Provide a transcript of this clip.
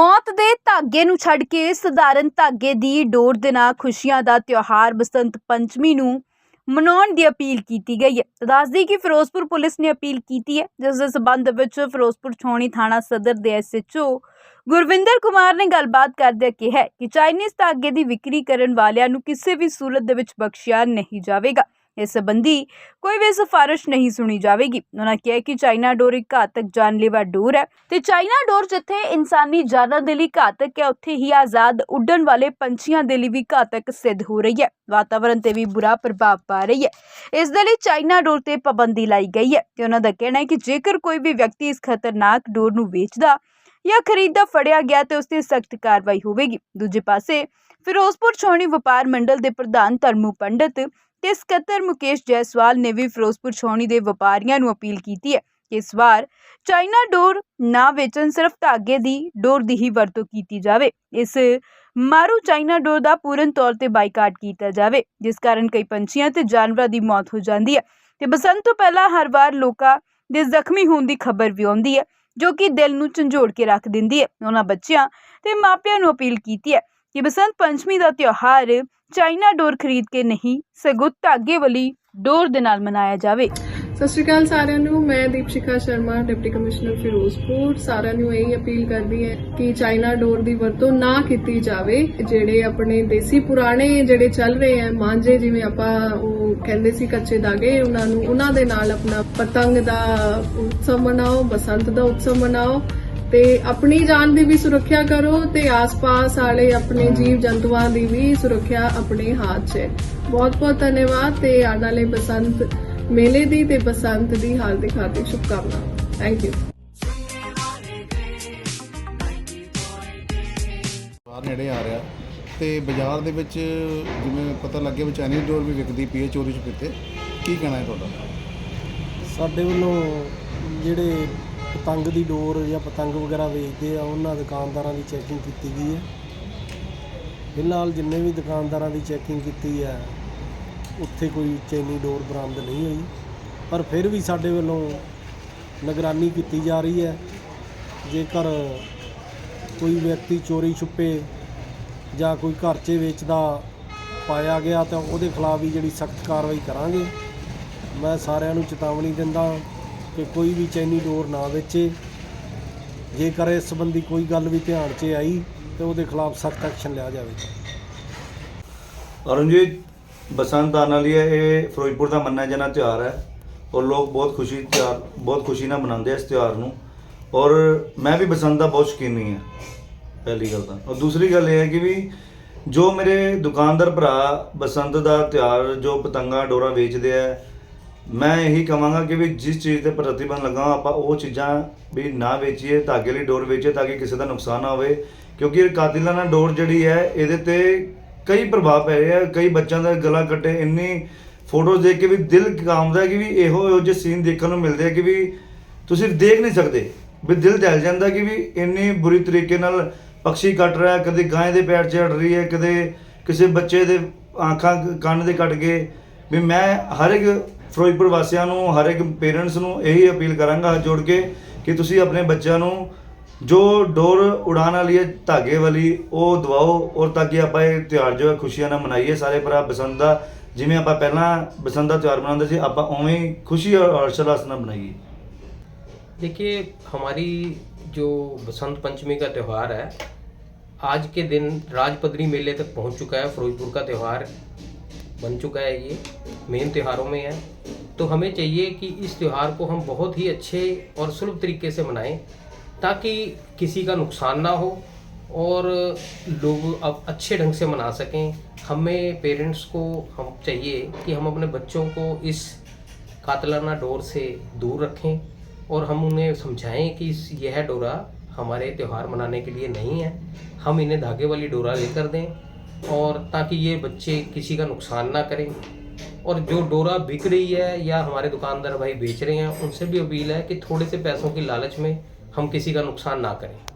ਮੌਤ ਦੇ ਧਾਗੇ ਨੂੰ ਛੱਡ ਕੇ ਸਧਾਰਨ ਧਾਗੇ ਦੀ ਡੋਰ ਦੇ ਨਾਲ ਖੁਸ਼ੀਆਂ ਦਾ ਤਿਉਹਾਰ ਬਸੰਤ ਪੰਚਮੀ ਨੂੰ ਮਨਾਉਣ ਦੀ ਅਪੀਲ ਕੀਤੀ ਗਈ ਹੈ। ਦੱਸਦੀ ਕਿ ਫਿਰੋਜ਼ਪੁਰ ਪੁਲਿਸ ਨੇ ਅਪੀਲ ਕੀਤੀ ਹੈ, ਜਿਸ ਦੇ ਸਬੰਧ ਵਿੱਚ ਫਿਰੋਜ਼ਪੁਰ ਛਾਉਣੀ ਥਾਣਾ ਸਦਰ ਦੇ ਐਸਐਚਓ ਗੁਰਵਿੰਦਰ ਕੁਮਾਰ ਨੇ ਗੱਲਬਾਤ ਕਰਦਿਆਂ ਕਿਹਾ ਕਿ ਚਾਈਨੀਜ਼ ਧਾਗੇ ਦੀ ਵਿਕਰੀ ਕਰਨ ਵਾਲਿਆਂ ਨੂੰ ਕਿਸੇ ਵੀ ਸੂਰਤ ਦੇ ਵਿੱਚ ਬਖਸ਼ਿਆ ਨਹੀਂ ਜਾਵੇਗਾ। ਇਸ ਸੰਬੰਧੀ ਕੋਈ ਵੀ ਸਿਫਾਰਿਸ਼ ਨਹੀਂ ਸੁਣੀ ਜਾਵੇਗੀ। ਉਹਨਾਂ ਕਿਹਾ ਕਿ ਚਾਈਨਾ ਡੋਰ ਇੱਕ ਘਾਤਕ ਜਾਨਲੇਵਾ ਡੋਰ ਹੈ ਤੇ ਚਾਈਨਾ ਡੋਰ ਜਿੱਥੇ ਇਨਸਾਨੀ ਜਾਨਾਂ ਦੇ ਲਈ ਘਾਤਕ ਹੈ, ਉੱਥੇ ਹੀ ਆਜ਼ਾਦ ਉੱਡਣ ਵਾਲੇ ਪੰਛੀਆਂ ਦੇ ਲਈ ਵੀ ਘਾਤਕ ਸਿੱਧ ਹੋ ਰਹੀ ਹੈ। ਵਾਤਾਵਰਣ ਤੇ ਵੀ ਬੁਰਾ ਪ੍ਰਭਾਵ ਪਾ ਰਹੀ ਹੈ। ਇਸ ਦੇ ਲਈ ਚਾਈਨਾ ਡੋਰ ਤੇ ਪਾਬੰਦੀ ਲਾਈ ਗਈ ਹੈ ਤੇ ਉਹਨਾਂ ਦਾ ਕਹਿਣਾ ਹੈ ਕਿ ਜੇਕਰ ਕੋਈ ਵੀ ਵਿਅਕਤੀ ਇਸ ਖਤਰਨਾਕ ਡੋਰ ਨੂੰ ਵੇਚਦਾ ਜਾਂ ਖਰੀਦਦਾ ਫੜਿਆ ਗਿਆ ਤੇ ਉਸ ਤੇ ਸਖਤ ਕਾਰਵਾਈ ਹੋਵੇਗੀ। ਦੂਜੇ ਪਾਸੇ ਫਿਰੋਜ਼ਪੁਰ ਛੋਣੀ ਵਪਾਰ ਮੰਡਲ ਦੇ ਪ੍ਰਧਾਨ ਧਰਮੂ ਪੰਡਤ ਤੇ ਸਕੱਤਰ ਮੁਕੇਸ਼ ਜੈਸਵਾਲ ਨੇ ਵੀ ਫਿਰੋਜ਼ਪੁਰ ਛਾਉਣੀ ਦੇ ਵਪਾਰੀਆਂ ਨੂੰ ਅਪੀਲ ਕੀਤੀ ਹੈ ਕਿ ਇਸ ਵਾਰ ਚਾਈਨਾ ਡੋਰ ਨਾ ਵੇਚਣ ਸਿਰਫ ਧਾਗੇ ਦੀ, ਡੋਰ ਦੀ ਹੀ ਵਰਤੋਂ ਕੀਤੀ ਜਾਵੇ। ਇਸ ਮਾਰੂ ਚਾਈਨਾ ਡੋਰ ਦਾ ਪੂਰਨ ਤੌਰ ਤੇ ਬਾਈਕਾਟ ਕੀਤਾ ਜਾਵੇ, ਜਿਸ ਕਾਰਨ ਕਈ ਪੰਛੀਆਂ ਤੇ ਜਾਨਵਰਾਂ ਦੀ ਮੌਤ ਹੋ ਜਾਂਦੀ ਹੈ। ਤੇ ਬਸੰਤ ਤੋਂ ਪਹਿਲਾਂ ਹਰ ਵਾਰ ਲੋਕਾਂ ਦੇ ਜ਼ਖਮੀ ਹੋਣ ਦੀ ਖਬਰ ਵੀ ਆਉਂਦੀ ਹੈ, ਜੋ ਕਿ ਦਿਲ ਨੂੰ ਝੰਜੋੜ ਕੇ ਰੱਖ ਦਿੰਦੀ ਹੈ। ਉਹਨਾਂ ਬੱਚਿਆਂ ਤੇ ਮਾਪਿਆਂ ਨੂੰ ਅਪੀਲ ਕੀਤੀ ਹੈ ਕਿ ਬਸੰਤ ਪੰਚਮੀ ਦਾ ਤਿਉਹਾਰ ਚਾਈਨਾ ਡੋਰ ਖਰੀਦ ਕੇ ਨਹੀਂ, ਸਗੋਂ ਧਾਗੇ ਵਾਲੀ ਡੋਰ ਦੇ ਨਾਲ ਮਨਾਇਆ ਜਾਵੇ। ਸਤਿ ਸ਼੍ਰੀ ਅਕਾਲ ਸਾਰਿਆਂ ਨੂੰ, ਮੈਂ ਦੀਪਸ਼ਿਖਾ ਸ਼ਰਮਾ, ਡਿਪਟੀ ਕਮਿਸ਼ਨਰ ਫਿਰੋਜ਼ਪੁਰ। ਸਾਰਿਆਂ ਨੂੰ ਇਹ ਅਪੀਲ ਕਰਦੀ ਹੈ ਕਿ ਚਾਈਨਾ ਡੋਰ ਦੀ ਵਰਤੋਂ ਨਾ ਕੀਤੀ ਜਾਵੇ। ਜਿਹੜੇ ਆਪਣੇ ਦੇਸੀ ਪੁਰਾਣੇ ਜਿਹੜੇ ਚੱਲ ਰਹੇ ਆ, ਮਾਂਜੇ ਜਿਵੇਂ ਆਪਾਂ ਉਹ ਕਹਿੰਦੇ ਸੀ ਕੱਚੇ ਦਾਗੇ, ਉਹਨਾਂ ਨੂੰ ਉਹਨਾਂ ਦੇ ਨਾਲ ਆਪਣਾ ਪਤੰਗ ਦਾ ਉਤਸਵ ਮਨਾਓ, ਬਸੰਤ ਦਾ ਉਤਸਵ ਮਨਾਓ। ਤੇ ਆਪਣੀ ਜਾਨ ਦੀ ਵੀ ਸੁਰੱਖਿਆ ਕਰੋ ਤੇ ਆਸ-ਪਾਸ ਵਾਲੇ ਆਪਣੇ ਜੀਵ ਜੰਤੂਆਂ ਦੀ ਵੀ ਸੁਰੱਖਿਆ ਆਪਣੇ ਹੱਥ 'ਚ ਹੈ। ਬਹੁਤ ਬਹੁਤ ਧੰਨਵਾਦ ਤੇ ਆਉਣ ਵਾਲੇ ਬਸੰਤ ਮੇਲੇ ਦੀ ਤੇ ਬਸੰਤ ਦੀ ਹਾਰਦਿਕ ਹਾਰਦਿਕ ਸ਼ੁਭਕਾਮਨਾਵਾਂ। ਥੈਂਕ ਯੂ ਬਾਹਰ ਨੇੜੇ ਆ ਰਿਹਾ ਤੇ ਬਾਜ਼ਾਰ ਦੇ ਵਿੱਚ ਜਿਵੇਂ ਪਤਾ ਲੱਗਿਆ ਵੀ ਚਾਈਨੀਜ਼ ਡੋਰ ਵੀ ਵਿਕਦੀ ਪਈ ਹੈ ਚੋਰੀ ਛੁਪੀਤੇ ਕੀ ਕਹਿਣਾ ਹੈ ਤੁਹਾਡਾ? ਸਾਡੇ ਵੱਲੋਂ ਜਿਹੜੇ ਪਤੰਗ ਦੀ ਡੋਰ ਜਾਂ ਪਤੰਗ ਵਗੈਰਾ ਵੇਚਦੇ ਆ, ਉਹਨਾਂ ਦੁਕਾਨਦਾਰਾਂ ਦੀ ਚੈਕਿੰਗ ਕੀਤੀ ਗਈ ਹੈ। ਫਿਲਹਾਲ ਜਿੰਨੇ ਵੀ ਦੁਕਾਨਦਾਰਾਂ ਦੀ ਚੈਕਿੰਗ ਕੀਤੀ ਹੈ, ਉੱਥੇ ਕੋਈ ਚੈਨੀ ਡੋਰ ਬਰਾਮਦ ਨਹੀਂ ਹੋਈ। ਪਰ ਫਿਰ ਵੀ ਸਾਡੇ ਵੱਲੋਂ ਨਿਗਰਾਨੀ ਕੀਤੀ ਜਾ ਰਹੀ ਹੈ। ਜੇਕਰ ਕੋਈ ਵਿਅਕਤੀ ਚੋਰੀ ਛੁਪੇ ਜਾਂ ਕੋਈ ਘਰ 'ਚ ਵੇਚਦਾ ਪਾਇਆ ਗਿਆ ਤਾਂ ਉਹਦੇ ਖਿਲਾਫ ਵੀ ਜਿਹੜੀ ਸਖਤ ਕਾਰਵਾਈ ਕਰਾਂਗੇ। ਮੈਂ ਸਾਰਿਆਂ ਨੂੰ ਚੇਤਾਵਨੀ ਦਿੰਦਾ ਕਿ ਕੋਈ ਵੀ ਚੈਨੀ ਡੋਰ ਨਾ ਵੇਚੇ। ਜੇਕਰ ਇਸ ਸੰਬੰਧੀ ਕੋਈ ਗੱਲ ਵੀ ਧਿਆਨ 'ਚ ਆਈ, ਤੇ ਉਹਦੇ ਖਿਲਾਫ ਸਖਤ ਐਕਸ਼ਨ ਲਿਆ ਜਾਵੇ। ਅਰੁਣ ਜੀ ਬਸੰਤ ਆਉਣ ਵਾਲੀ ਹੈ, ਇਹ ਫਿਰੋਜ਼ਪੁਰ ਦਾ ਮੰਨਿਆ ਜਾਣਾ ਤਿਉਹਾਰ ਹੈ। ਔਰ ਲੋਕ ਬਹੁਤ ਖੁਸ਼ੀ ਤਿਉਹਾਰ, ਬਹੁਤ ਖੁਸ਼ੀ ਨਾਲ ਮਨਾਉਂਦੇ ਆ ਇਸ ਤਿਉਹਾਰ ਨੂੰ। ਔਰ ਮੈਂ ਵੀ ਬਸੰਤ ਦਾ ਬਹੁਤ ਸ਼ੌਕੀਨੀ ਹਾਂ, ਪਹਿਲੀ ਗੱਲ ਤਾਂ। ਔਰ ਦੂਸਰੀ ਗੱਲ ਇਹ ਹੈ ਕਿ ਵੀ ਜੋ ਮੇਰੇ ਦੁਕਾਨਦਾਰ ਭਰਾ ਬਸੰਤ ਦਾ ਤਿਉਹਾਰ, ਜੋ ਪਤੰਗਾ, ਡੋਰਾ ਵੇਚਦੇ ਆ ਮੈਂ ਇਹੀ ਕਹਾਂਗਾ ਕਿ ਵੀ ਜਿਸ ਚੀਜ਼ ਤੇ ਪ੍ਰਤੀਬੰਧ ਲਗਾਓ ਆਪਾਂ ਉਹ ਚੀਜ਼ਾਂ ਵੀ ਨਾ ਵੇਚੀਏ, ਧਾਗੇ ਲਈ ਡੋਰ ਵੇਚੀਏ ਤਾਂ ਕਿ ਕਿਸੇ ਦਾ ਨੁਕਸਾਨ ਨਾ ਹੋਵੇ। ਕਿਉਂਕਿ ਇਹ ਕਾਤਿਲਾਨਾ ਡੋਰ ਜਿਹੜੀ ਹੈ, ਇਹਦੇ ਤੇ ਕਈ ਪ੍ਰਭਾਵ ਪੈ ਰਿਹਾ ਕਈ ਬੱਚਿਆਂ ਦਾ ਗਲਾ ਕੱਟੇ, ਇੰਨੀ ਫੋਟੋਜ਼ ਦੇਖ ਕੇ ਵੀ ਦਿਲ ਕਾਮਦਾ ਕਿ ਵੀ ਇਹੋ ਇਹੋ ਜਿਹੇ ਸੀਨ ਦੇਖਣ ਨੂੰ ਮਿਲਦੇ ਆ ਕਿ ਵੀ ਤੁਸੀਂ ਦੇਖ ਨਹੀਂ ਸਕਦੇ। ਵੀ ਦਿਲ ਦਹਿਲ ਜਾਂਦਾ ਕਿ ਵੀ ਇੰਨੀ ਬੁਰੀ ਤਰੀਕੇ ਨਾਲ ਪੰਛੀ ਕੱਟ ਰਿਹਾ, ਕਦੇ ਗਾਂ ਦੇ ਪੈਰ ਚੜ ਰਹੀ ਹੈ, ਕਦੇ ਕਿਸੇ ਬੱਚੇ ਦੇ ਆਂਖਾਂ ਕੰਨ ਦੇ ਕੱਟ ਗਏ। ਵੀ ਮੈਂ ਹਰ ਇੱਕ ਫਿਰੋਜ਼ਪੁਰ ਵਾਸੀਆਂ ਨੂੰ ਹਰ ਇੱਕ ਪੇਰੈਂਟਸ ਨੂੰ ਇਹੀ ਅਪੀਲ ਕਰਾਂਗਾ ਹੱਥ ਜੋੜ ਕੇ ਕਿ ਤੁਸੀਂ ਆਪਣੇ ਬੱਚਿਆਂ ਨੂੰ ਜੋ ਡੋਰ ਉਡਾਣ ਵਾਲੀ ਹੈ ਧਾਗੇ ਵਾਲੀ ਉਹ ਦਵਾਓ ਔਰ ਤਾਂ ਕਿ ਆਪਾਂ ਇਹ ਤਿਉਹਾਰ ਜੋ ਹੈ ਖੁਸ਼ੀਆਂ ਨਾਲ ਮਨਾਈਏ ਸਾਰੇ ਭਰਾ ਬਸੰਤ ਦਾ ਜਿਵੇਂ ਆਪਾਂ ਪਹਿਲਾਂ ਬਸੰਤ ਦਾ ਤਿਉਹਾਰ ਮਨਾਉਂਦੇ ਸੀ ਆਪਾਂ ਉਵੇਂ ਹੀ ਖੁਸ਼ੀ ਔਰ ਹਰਸ਼ਲਾਸ ਨਾਲ ਮਨਾਈਏ देखिए हमारी जो बसंत पंचमी का त्यौहार है आज के दिन राजपदरी मेले तक पहुंच चुका है फिरोजपुर का त्यौहार बन चुका है ये मेन त्योहारों में है तो हमें चाहिए कि इस त्यौहार को हम बहुत ही अच्छे और सुलभ तरीके से मनाएँ, ताकि किसी का नुकसान ना हो और लोग अब अच्छे ढंग से मना सकें। हमें पेरेंट्स को हम चाहिए कि हम अपने बच्चों को इस कातलाना डोर से दूर रखें और हम उन्हें समझाएँ कि यह डोरा हमारे त्यौहार मनाने के लिए नहीं है। हम इन्हें धागे वाली डोरा लेकर दें और ताकि ये बच्चे किसी का नुकसान ना करें। और जो डोरा बिक रही है या हमारे दुकानदार भाई बेच रहे हैं उनसे भी अपील है कि थोड़े से पैसों की लालच में हम किसी का नुकसान ना करें